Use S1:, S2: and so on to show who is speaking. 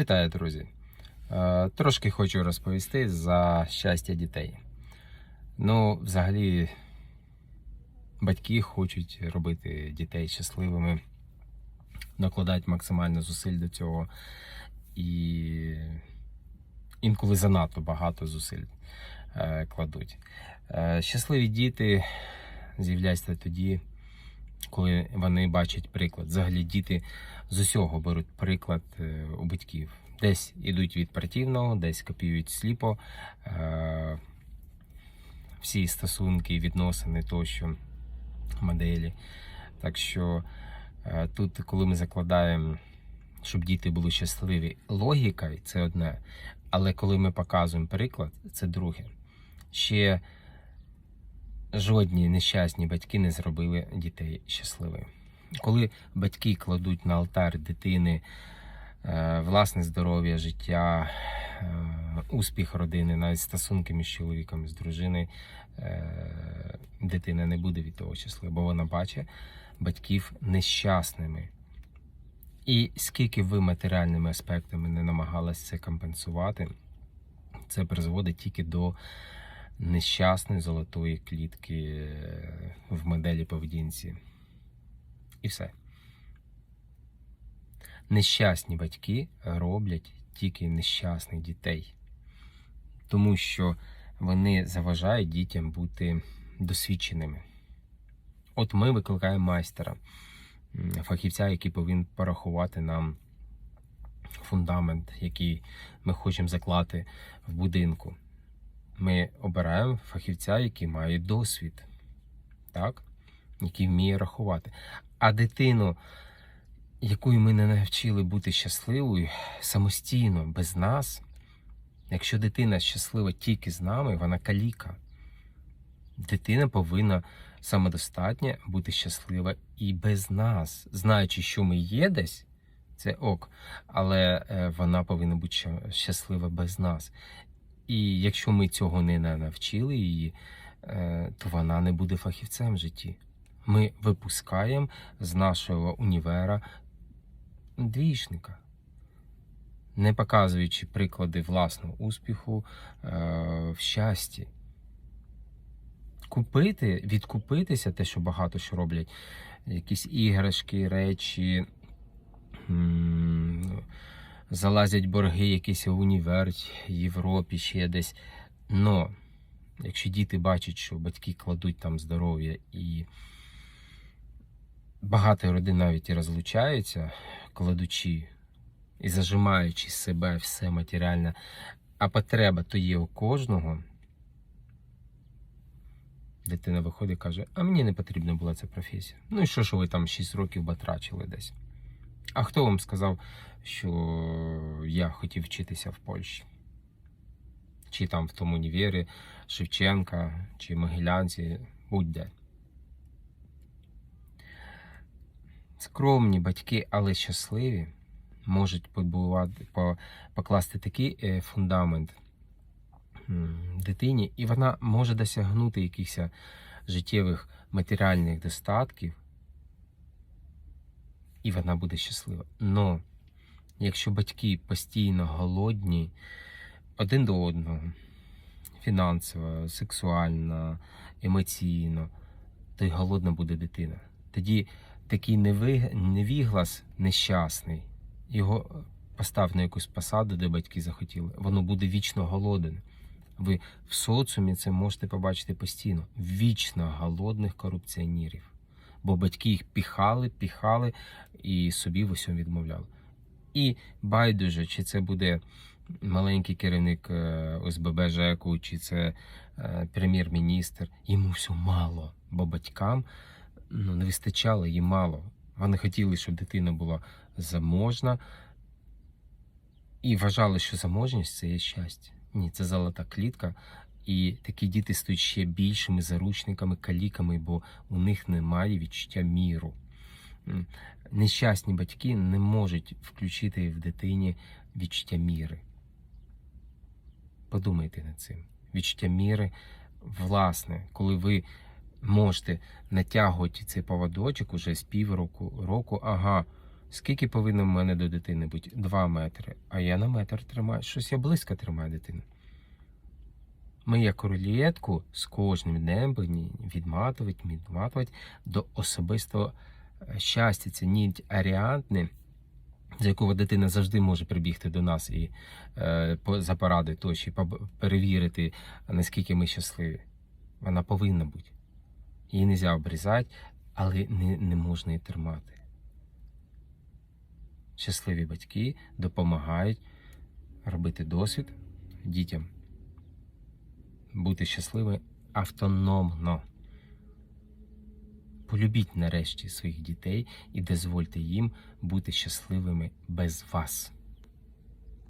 S1: Вітаю, друзі! Е, Трошки хочу розповісти за щастя дітей. Ну, взагалі, батьки хочуть робити дітей щасливими, накладають максимально зусиль до цього. І інколи занадто багато зусиль е, кладуть. Е, Щасливі діти з'являються тоді, коли вони бачать приклад. Взагалі діти з усього беруть приклад е, у батьків. Десь ідуть від противного, десь копіюють сліпо. Е, Всі стосунки, відносини тощо, моделі. Так що е, тут, коли ми закладаємо, щоб діти були щасливі, логіка це одне. Але коли ми показуємо приклад, це друге. Ще жодні нещасні батьки не зробили дітей щасливими. Коли батьки кладуть на алтар дитини е, власне здоров'я, життя, е, успіх родини, навіть стосунки між чоловіком з дружиною, е, дитина не буде від того щаслива, бо вона бачить батьків нещасними. І скільки ви матеріальними аспектами не намагалися це компенсувати, це призводить тільки до нещасної золотої клітки е, в моделі поведінці. І все. Нещасні батьки роблять тільки нещасних дітей, тому що вони заважають дітям бути досвідченими. От ми викликаємо майстера, фахівця, який повинен порахувати нам фундамент, який ми хочемо заклати в будинку. Ми обираємо фахівця, який має досвід, так? який вміє рахувати. А дитину, якою ми не навчили бути щасливою самостійно, без нас, якщо дитина щаслива тільки з нами, вона каліка. Дитина повинна самодостатня бути щаслива і без нас, знаючи, що ми є десь, це ок, але е, вона повинна бути щаслива без нас. І якщо ми цього не навчили її, е, то вона не буде фахівцем в житті. Ми випускаємо з нашого універа двічника, не показуючи приклади власного успіху е, в щасті. Купити, відкупитися, те, що багато що роблять, якісь іграшки, речі, залазять борги якісь в універ, Європі, ще десь. Но якщо діти бачать, що батьки кладуть там здоров'я і багато родин навіть і розлучаються, кладучи і зажимаючи себе все матеріальне, а потреба то є у кожного. Дитина виходить і каже, а мені не потрібна була ця професія. Ну і що ж ви там 6 років батрачили десь? А хто вам сказав, що я хотів вчитися в Польщі? Чи там в тому універі Шевченка, чи Могилянці, будь-де. Скромні батьки, але щасливі, можуть побувати, покласти такий е, фундамент дитині, і вона може досягнути якихось життєвих матеріальних достатків, і вона буде щаслива. Но якщо батьки постійно голодні один до одного, фінансово, сексуально, емоційно, то й голодна буде дитина. Тоді такий невіглас нещасний, його постав на якусь посаду, де батьки захотіли, воно буде вічно голоден. Ви в соціумі це можете побачити постійно. Вічно голодних корупціонерів. Бо батьки їх піхали, піхали і собі в усьому відмовляли. І байдуже, чи це буде маленький керівник е, ОСББ ЖЕКу, чи це е, прем'єр-міністр, йому все мало, бо батькам ну, не вистачало їм мало. Вони хотіли, щоб дитина була заможна і вважали, що заможність це є щастя. Ні, це золота клітка. І такі діти стають ще більшими заручниками, каліками, бо у них немає відчуття міру. Нещасні батьки не можуть включити в дитині відчуття міри. Подумайте над цим. Відчуття міри, власне, коли ви можете натягувати цей поводочок уже з півроку року, ага, Скільки повинно в мене до дитини бути? Два метри. А я на метр тримаю. Щось я близько тримаю дитину. Ми як рулетку з кожним днем відматувати, відматувати до особистого е, щастя. Це ніть аріантни, за якого дитина завжди може прибігти до нас і е, за поради тощо, перевірити, наскільки ми щасливі. Вона повинна бути. Її не можна обрізати, але не, не можна її тримати. Щасливі батьки допомагають робити досвід дітям, бути щасливими автономно. Полюбіть нарешті своїх дітей і дозвольте їм бути щасливими без вас.